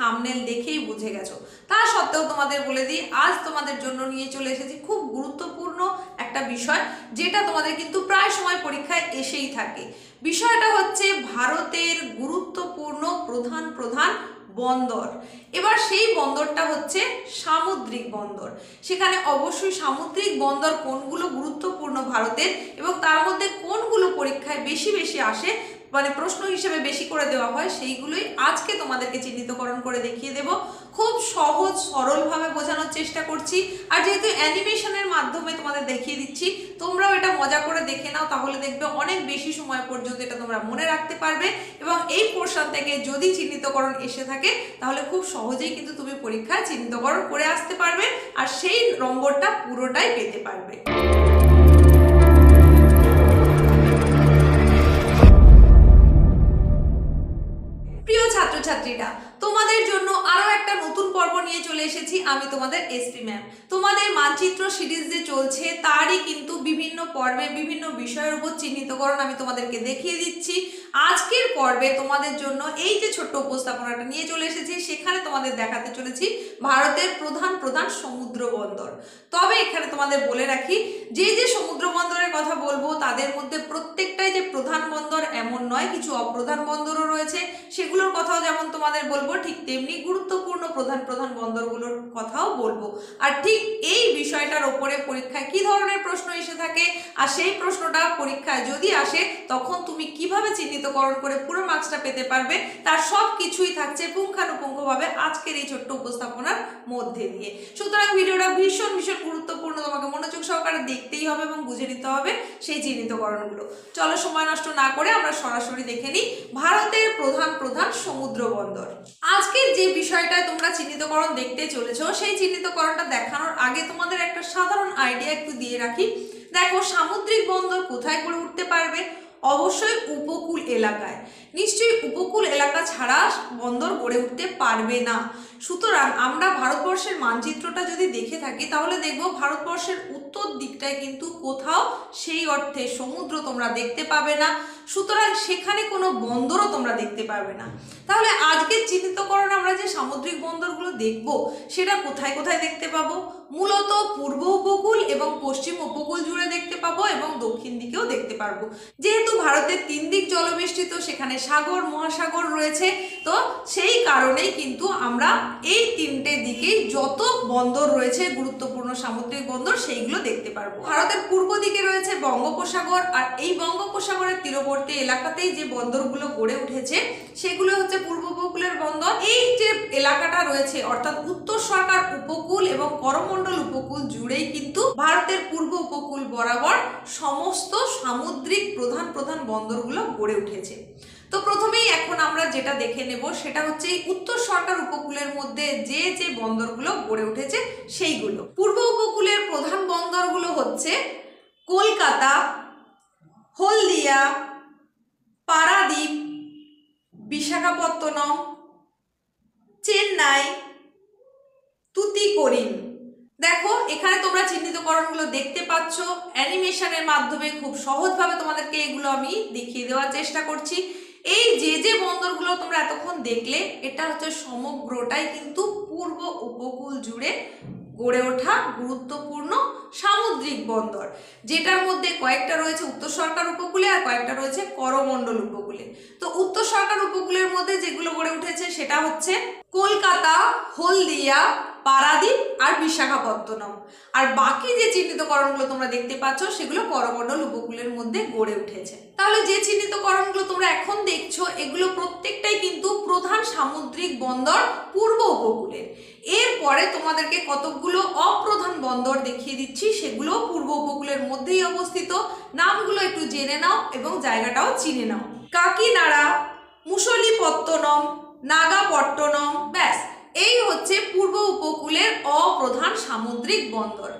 Thumbnail দেখেই বুঝে গেছো। তা সত্ত্বেও তোমাদের বলে দিই, আজ তোমাদের জন্য নিয়ে চলে এসেছি খুব গুরুত্বপূর্ণ একটা বিষয়, যেটা তোমাদের কিন্তু প্রায় সময় পরীক্ষায় এসেই থাকে। বিষয়টা হচ্ছে ভারতের গুরুত্বপূর্ণ প্রধান প্রধান বন্দর। এবার সেই বন্দরটা হচ্ছে সামুদ্রিক বন্দর। সেখানে অবশ্যই সামুদ্রিক বন্দর কোনগুলো গুরুত্বপূর্ণ ভারতের এবং তার মধ্যে কোনগুলো পরীক্ষায় বেশি বেশি আসে মানে প্রশ্ন হিসেবে বেশি করে দেওয়া হয়, সেইগুলোই আজকে তোমাদেরকে চিহ্নিতকরণ করে দেখিয়ে দেব। খুব সহজ, সরলভাবে বোঝানোর চেষ্টা করছি। আর যেহেতু অ্যানিমেশনের মাধ্যমে তোমাদের দেখিয়ে দিচ্ছি, তোমরাও এটা মজা করে দেখে নাও, তাহলে দেখবে অনেক বেশি সময় পর্যন্ত এটা তোমরা মনে রাখতে পারবে। এবং এই পোর্শন থেকে যদি চিহ্নিতকরণ এসে থাকে, তাহলে খুব সহজেই কিন্তু তুমি পরীক্ষায় চিহ্নিতকরণ করে আসতে পারবে, আর সেই নম্বরটা পুরোটাই পেতে পারবে। প্রিয় ছাত্রছাত্রীরা তোমাদের জন্য আরও একটা নতুন পর্ব নিয়ে চলে এসেছি। আমি তোমাদের এসপি ম্যাম তোমাদের মানচিত্র সিরিজ যে চলছে, তারই কিন্তু বিভিন্ন পর্বে, বিভিন্ন বিষয়ের উপর চিহ্নিতকরণ আমি তোমাদেরকে দেখিয়ে দিচ্ছি। আজকের পর্বে তোমাদের জন্য এই যে ছোট্ট উপস্থাপনাটা নিয়ে চলে এসেছি, সেখানে তোমাদের দেখাতে চলেছি ভারতের প্রধান প্রধান সমুদ্র বন্দর। তবে এখানে তোমাদের বলে রাখি, যে যে সমুদ্র বন্দরের কথা বলব, তাদের মধ্যে প্রত্যেকটাই যে প্রধান বন্দর এমন নয়, কিছু অপ্রধান বন্দরও রয়েছে। সেগুলোর কথাও যেমন তোমাদের বলব ঠিক তেমনি গুরুত্বপূর্ণ প্রধান প্রধান বন্দরগুলোর কথাও বলব। আর ঠিক এই বিষয়টার ওপরে পরীক্ষায় কি ধরনের প্রশ্ন এসে থাকে, আর সেই প্রশ্নটা পরীক্ষায় যদি আসে, তখন তুমি কীভাবে চিহ্নিতকরণ করে পুরো মার্কসটা পেতে পারবে, তার সব কিছুই থাকছে পুঙ্খানুপুঙ্খভাবে আজকের এই ছোট্ট উপস্থাপনার মধ্যে দিয়ে। সুতরাং ভিডিওটা ভীষণ ভীষণ গুরুত্বপূর্ণ, তোমাকে মনোযোগ সহকারে দেখতেই হবে এবং বুঝে নিতে হবে সেই চিহ্নিতকরণগুলো। চলো সময় নষ্ট না করে আমরা সরাসরি দেখে নিই ভারতের প্রধান প্রধান সমুদ্র বন্দর। আজকের যে বিষয়টায় তোমরা চিহ্নিতকরণ দেখতে চলেছো, সেই চিহ্নিতকরণটা দেখানোর আগে তোমাদের একটা সাধারণ আইডিয়া একটু দিয়ে রাখি। দেখো, সামুদ্রিক বন্দর কোথায় গড়ে উঠতে পারবে? অবশ্যই উপকূল এলাকায়। নিশ্চয়ই উপকূল এলাকা ছাড়া বন্দর গড়ে উঠতে পারবে না। সুতরাং আমরা ভারতবর্ষের মানচিত্রটা যদি দেখে থাকি, তাহলে দেখব ভারতবর্ষের উত্তর দিকটায় কিন্তু কোথাও সেই অর্থে সমুদ্র তোমরা দেখতে পাবে না। সুতরাং সেখানে কোনো বন্দরও তোমরা দেখতে পারবে না। তাহলে আজকের চিহ্নিতকরণ আমরা যে সামুদ্রিক বন্দরগুলো দেখব, সেটা কোথায় কোথায় দেখতে পাবো? মূলত পূর্ব উপকূল এবং পশ্চিম উপকূল জুড়ে দেখতে পাবো এবং দক্ষিণ দিকেও দেখতে পারব। যেহেতু ভারতের তিন দিক জলবেষ্টিত, সেখানে সাগর, মহাসাগর রয়েছে, তো সেই কারণেই কিন্তু আমরা এই তিনটে দিকেই যত বন্দর রয়েছে, গুরুত্বপূর্ণ সামুদ্রিক বন্দর, সেইগুলো দেখতে পারব। ভারতের পূর্ব দিকে বঙ্গোপসাগর আর এই বঙ্গোপসাগরের তীরবর্তী এলাকাতেই যে বন্দরগুলো গড়ে উঠেছে, সেগুলো হচ্ছে পূর্ব উপকূলের বন্দর। এই যে এলাকাটা রয়েছে, অর্থাৎ উত্তর সরকার উপকূল এবং করমণ্ডল উপকূল জুড়েই কিন্তু ভারতের পূর্ব উপকূল বরাবর সমস্ত সামুদ্রিক প্রধান প্রধান বন্দরগুলো গড়ে উঠেছে। তো প্রথমেই এখন আমরা যেটা দেখে নেব, সেটা হচ্ছে এই উত্তর সরকার উপকূলের মধ্যে যে যে বন্দরগুলো গড়ে উঠেছে, সেইগুলো। পূর্ব উপকূলের প্রধান বন্দরগুলো হচ্ছে কলকাতা, হলদিয়া, পারাদ্বীপ, বিশাখাপত্তনম, চেন্নাই, তুতিকোরিন। দেখো, এখানে তোমরা চিহ্নিতকরণগুলো দেখতে পাচ্ছ। অ্যানিমেশনের মাধ্যমে খুব সহজভাবে তোমাদেরকে এগুলো আমি দেখিয়ে দেওয়ার চেষ্টা করছি। এই যে যে বন্দরগুলো তোমরা এতক্ষণ দেখলে, এটা হচ্ছে সমগ্রটাই কিন্তু পূর্ব উপকূল জুড়ে গড়ে ওঠা গুরুত্বপূর্ণ সামুদ্রিক বন্দর, যেটার মধ্যে কয়েকটা রয়েছে উত্তর সরকার উপকূলে আর কয়েকটা রয়েছে করমণ্ডল উপকূলে। তো উত্তর সরকার উপকূলের মধ্যে যেগুলো গড়ে উঠেছে সেটা হচ্ছে কলকাতা, হলদিয়া, পারাদ্বীপ আর বিশাখাপত্তনম। আর বাকি যে চিহ্নিতকরণগুলো তোমরা দেখতে পাচ্ছ সেগুলো করমণ্ডল উপকূলের মধ্যে গড়ে উঠেছে। তাহলে যে চিহ্নিতকরণগুলো তোমরা এখন দেখছ, এগুলো প্রত্যেকটাই কিন্তু প্রধান সামুদ্রিক বন্দর পূর্ব উপকূলের এরপরে তোমাদেরকে কতকগুলো অপ্রধান বন্দর দেখিয়ে দিচ্ছি, সেগুলো পূর্ব উপকূলের মধ্যেই অবস্থিত। নামগুলো একটু জেনে নাও এবং জায়গাটাও চিনে নাও। কাকিনাড়া, মুসলিপত্তনম, নাগাপট্টনম, ব্যাস, এই হচ্ছে পূর্ব উপকূলের অপ্রধান সামুদ্রিক বন্দর।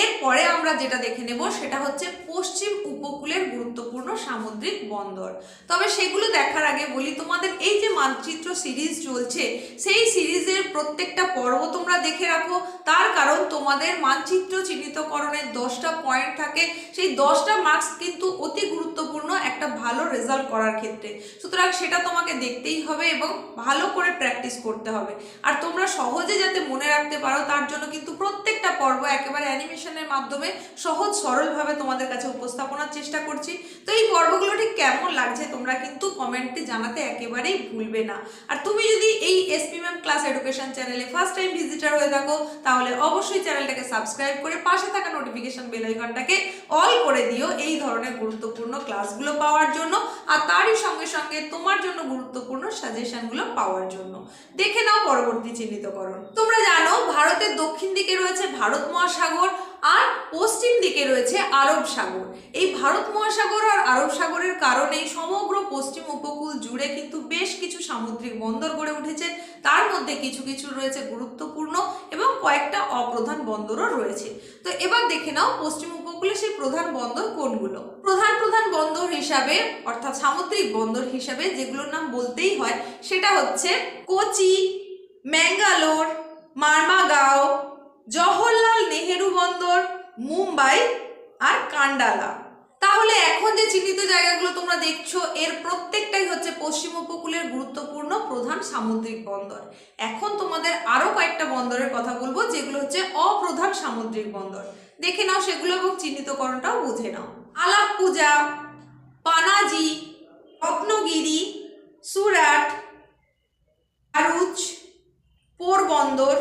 এরপরে আমরা যেটা দেখে নেব সেটা হচ্ছে পশ্চিম উপকূলের গুরুত্বপূর্ণ সামুদ্রিক বন্দর। তবে সেগুলো দেখার আগে বলি, তোমাদের এই যে মানচিত্র সিরিজ চলছে, সেই সিরিজের প্রত্যেকটা পর্ব তোমরা দেখে রাখো। তার কারণ তোমাদের মানচিত্র চিহ্নিতকরণের দশটা পয়েন্ট থাকে। সেই দশটা মার্কস কিন্তু অতি গুরুত্বপূর্ণ একটা ভালো রেজাল্ট করার ক্ষেত্রে। সুতরাং সেটা তোমাকে দেখতেই হবে এবং ভালো করে প্র্যাকটিস করতে হবে। আর তোমরা সহজে যাতে মনে রাখতে পারো, তার জন্য কিন্তু প্রত্যেকটা পর্ব একেবারে অ্যানিমেশনের মাধ্যমে সহজ, সরলভাবে তোমাদের কাছে উপস্থাপনার চেষ্টা করছি। তো এই পর্বগুলো ঠিক কেমন লাগছে তোমরা কিন্তু কমেন্টে জানাতে একেবারেই ভুলবে না। আর তুমি যদি এই এসপি ম্যাম ক্লাস এডুকেশন চ্যানেলে ফার্স্ট টাইম ভিজিটার হয়ে থাকো, তাহলে অবশ্যই চ্যানেলটাকে সাবস্ক্রাইব করে পাশে থাকা নোটিফিকেশন বেল আইকনটাকে অল করে দিও এই ধরনের গুরুত্বপূর্ণ ক্লাসগুলো পাওয়ার জন্য, আর তারই সঙ্গে সঙ্গে তোমার জন্য গুরুত্বপূর্ণ সাজেশনগুলো পাওয়ার জন্য। দেখে নাও পরবর্তী চিহ্নিতকরণ। তোমরা জানো, ভারতের দক্ষিণ দিকে রয়েছে ভারত মহাসাগর আর পশ্চিম দিকে রয়েছে আরব সাগর। এই ভারত মহাসাগর আর আরব সাগরের কারণেই সমগ্র পশ্চিম উপকূল জুড়ে কিন্তু বেশ কিছু সামুদ্রিক বন্দর গড়ে উঠেছে। তার মধ্যে কিছু কিছু রয়েছে গুরুত্বপূর্ণ এবং কয়েকটা অপ্রধান বন্দরও রয়েছে। তো এবার দেখে নাও পশ্চিম উপকূলে সেই প্রধান বন্দর কোনগুলো? প্রধান প্রধান বন্দর হিসাবে, অর্থাৎ সামুদ্রিক বন্দর হিসাবে যেগুলোর নাম বলতেই হয়, সেটা হচ্ছে কোচি, ম্যাঙ্গালোর, মারমাগাঁও মুম্বাই আর কান্ডালা। তাহলে এখন যে চিহ্নিত জায়গাগুলো তোমরা দেখছ, এর প্রত্যেকটাই হচ্ছে পশ্চিম উপকূলের গুরুত্বপূর্ণ প্রধান সামুদ্রিক বন্দর। এখন তোমাদের আরও কয়েকটা বন্দরের কথা বলব, যেগুলো হচ্ছে অপ্রধান সামুদ্রিক বন্দর। দেখে নাও সেগুলো এবং চিহ্নিতকরণটাও বুঝে নাও। আলাপ্পুজা পানাজি রত্নগিরি, সুরাট আরুচ পোরবন্দর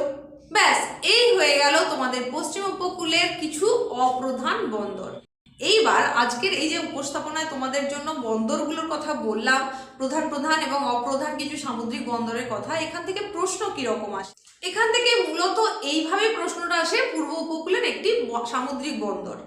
ব্যাস, এই হয়ে গেল তোমাদের পশ্চিম উপকূলের কিছু অপ্রধান বন্দর। এইবার আজকের এই যে উপস্থাপনায় তোমাদের জন্য বন্দরগুলোর কথা বললাম, প্রধান প্রধান এবং অপ্রধান কিছু সামুদ্রিক বন্দরের কথা, এখান থেকে প্রশ্ন কীরকম আসে? এখান থেকে মূলত এইভাবে প্রশ্নটা আসে, পূর্ব উপকূলের একটি সামুদ্রিক বন্দর।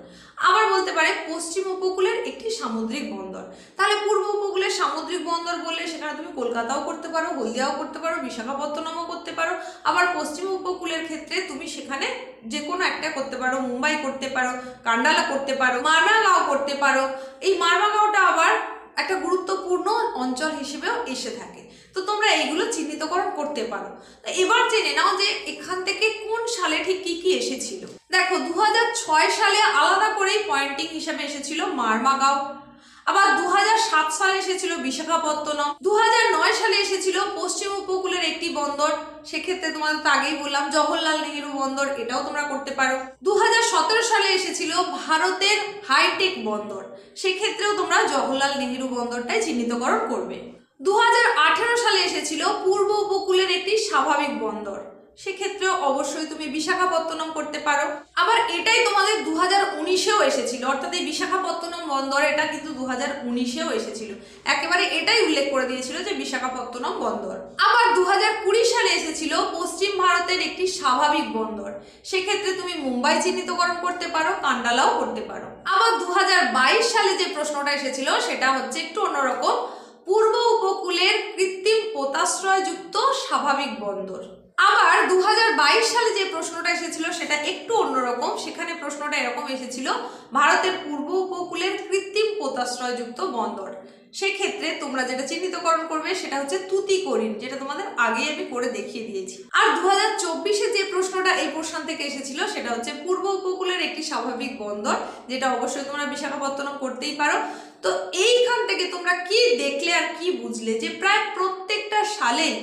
আবার বলতে পারে পশ্চিম উপকূলের একটি সামুদ্রিক বন্দর। তাহলে পূর্ব উপকূলের সামুদ্রিক বন্দর বললে সেখানে তুমি কলকাতাও করতে পারো, হলদিয়াও করতে পারো, বিশাখাপত্তনমও করতে পারো। আবার পশ্চিম উপকূলের ক্ষেত্রে তুমি সেখানে যে কোনো একটা করতে পারো। মুম্বাই করতে পারো, কান্ডালা করতে পারো, মারমাগাঁও করতে পারো। এই মারমাগাঁওটা আবার একটা গুরুত্বপূর্ণ অঞ্চল হিসেবেও এসে থাকে। তো তোমরা এইগুলো চিহ্নিতকরণ করতে পারো। এবার জেনে নাও যে এখান থেকে কোন সালে ঠিক কি কি এসেছিল। দেখো দু হাজার ছয় সালে আলাদা করেই পয়েন্টিং হিসেবে এসেছিল মারমাগাঁও। আবার দু হাজার সাত সালে এসেছিল বিশাখাপত্তনম। দু হাজার নয় সালে এসেছিল পশ্চিম উপকূলের একটি বন্দর। সেক্ষেত্রে তোমাদের তো আগেই বললাম, জওহরলাল নেহেরু বন্দর, এটাও তোমরা করতে পারো। দু হাজার সতেরো সালে এসেছিল ভারতের হাইটেক বন্দর। সেক্ষেত্রেও তোমরা জওহরলাল নেহেরু বন্দরটাই চিহ্নিতকরণ করবে। দু হাজার আঠেরো সালে এসেছিল পূর্ব উপকূলের একটি স্বাভাবিক বন্দর। সেক্ষেত্রেও অবশ্যই তুমি বিশাখাপত্তনম করতে পারো। আবার এটাই তোমাদের দু হাজার উনিশেও এসেছিল। অর্থাৎ এই বিশাখাপত্তনম বন্দর এটা কিন্তু দু হাজার উনিশেও এসেছিল। একেবারে এটাই উল্লেখ করে দিয়েছিল যে বিশাখাপত্তনম বন্দর। আবার দু হাজার কুড়ি সালে এসেছিল পশ্চিম ভারতের একটি স্বাভাবিক বন্দর। সেক্ষেত্রে তুমি মুম্বাই চিহ্নিতকরণ করতে পারো, কান্ডালাও করতে পারো। আবার দু হাজার বাইশ সালে যে প্রশ্নটা এসেছিল, সেটা হচ্ছে একটু অন্যরকম। পূর্ব উপকূলের কৃত্রিম পোতাশ্রয়যুক্ত স্বাভাবিক বন্দর। আবার দু হাজার বাইশ সালে যে প্রশ্নটা এসেছিল সেটা একটু অন্যরকম। সেখানে প্রশ্নটা এরকম এসেছিল, ভারতের পূর্ব উপকূলের কৃত্রিম পোতাশ্রয়যুক্ত বন্দর। সেক্ষেত্রে তোমরা যেটা চিহ্নিতকরণ করবে সেটা হচ্ছে তুতিকোরিন, যেটা তোমাদের আগেই আমি করে দেখিয়ে দিয়েছি। আর দু হাজার যে প্রশ্নটা এই প্রশ্ন থেকে এসেছিল সেটা হচ্ছে পূর্ব উপকূলের একটি স্বাভাবিক বন্দর, যেটা অবশ্যই তোমরা বিশাখাপত্তনম করতেই পারো। তো এইখান থেকে তোমরা কি দেখলে আর কি বুঝলে যে প্রায় প্রত্যেকটা সালেই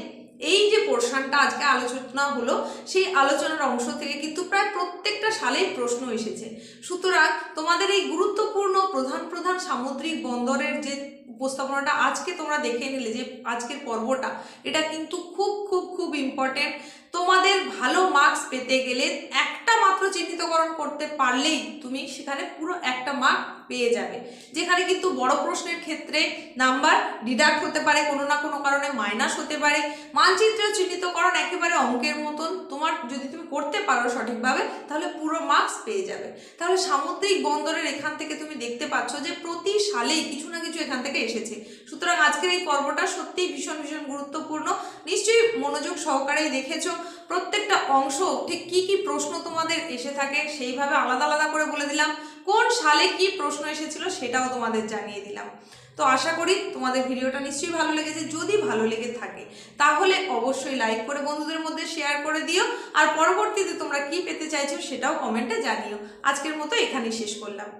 এই যে পোর্শনটা আজকে আলোচনা হলো, সেই আলোচনার অংশ থেকে কিন্তু প্রায় প্রত্যেকটা সালেই প্রশ্ন এসেছে। সুতরাং তোমাদের এই গুরুত্বপূর্ণ প্রধান প্রধান সামুদ্রিক বন্দরের যে উপস্থাপনাটা আজকে তোমরা দেখে নিলে যে আজকের পর্বটা, এটা কিন্তু খুব খুব খুব ইম্পর্টেন্ট তোমাদের ভালো মার্কস পেতে গেলে একটা মাত্র চিহ্নিতকরণ করতে পারলেই তুমি সেখানে পুরো একটা মার্ক পেয়ে যাবে। যেখানে কিন্তু বড় প্রশ্নের ক্ষেত্রে নাম্বার ডিডাক্ট হতে পারে, কোনো না কোনো কারণে মাইনাস হতে পারে। মানচিত্র চিহ্নিতকরণ একেবারে অঙ্কের মতন। তোমার যদি তুমি করতে পারো সঠিকভাবে, তাহলে পুরো মার্কস পেয়ে যাবে। তাহলে সামুদ্রিক বন্দরের এখান থেকে তুমি দেখতে পাচ্ছ যে প্রতি সালেই কিছু না কিছু এখান থেকে এসেছে। সুতরাং আজকের এই পর্বটা সত্যিই ভীষণ ভীষণ গুরুত্বপূর্ণ। নিশ্চয়ই মনোযোগ সহকারেই দেখেছ। প্রত্যেকটা অংশ, ঠিক কি কি প্রশ্ন তোমাদের এসে থাকে, সেইভাবে আলাদা আলাদা করে বলে দিলাম। কোন সালে কি প্রশ্ন এসেছিল সেটাও তোমাদের জানিয়ে দিলাম। তো আশা করি তোমাদের ভিডিওটা নিশ্চয়ই ভালো লেগেছে। যদি ভালো লেগে থাকে, তাহলে অবশ্যই লাইক করে বন্ধুদের মধ্যে শেয়ার করে দিও। আর পরবর্তীতে তোমরা কি পেতে চাইছো সেটাও কমেন্টে জানিও। আজকের মতো এখানেই শেষ করলাম।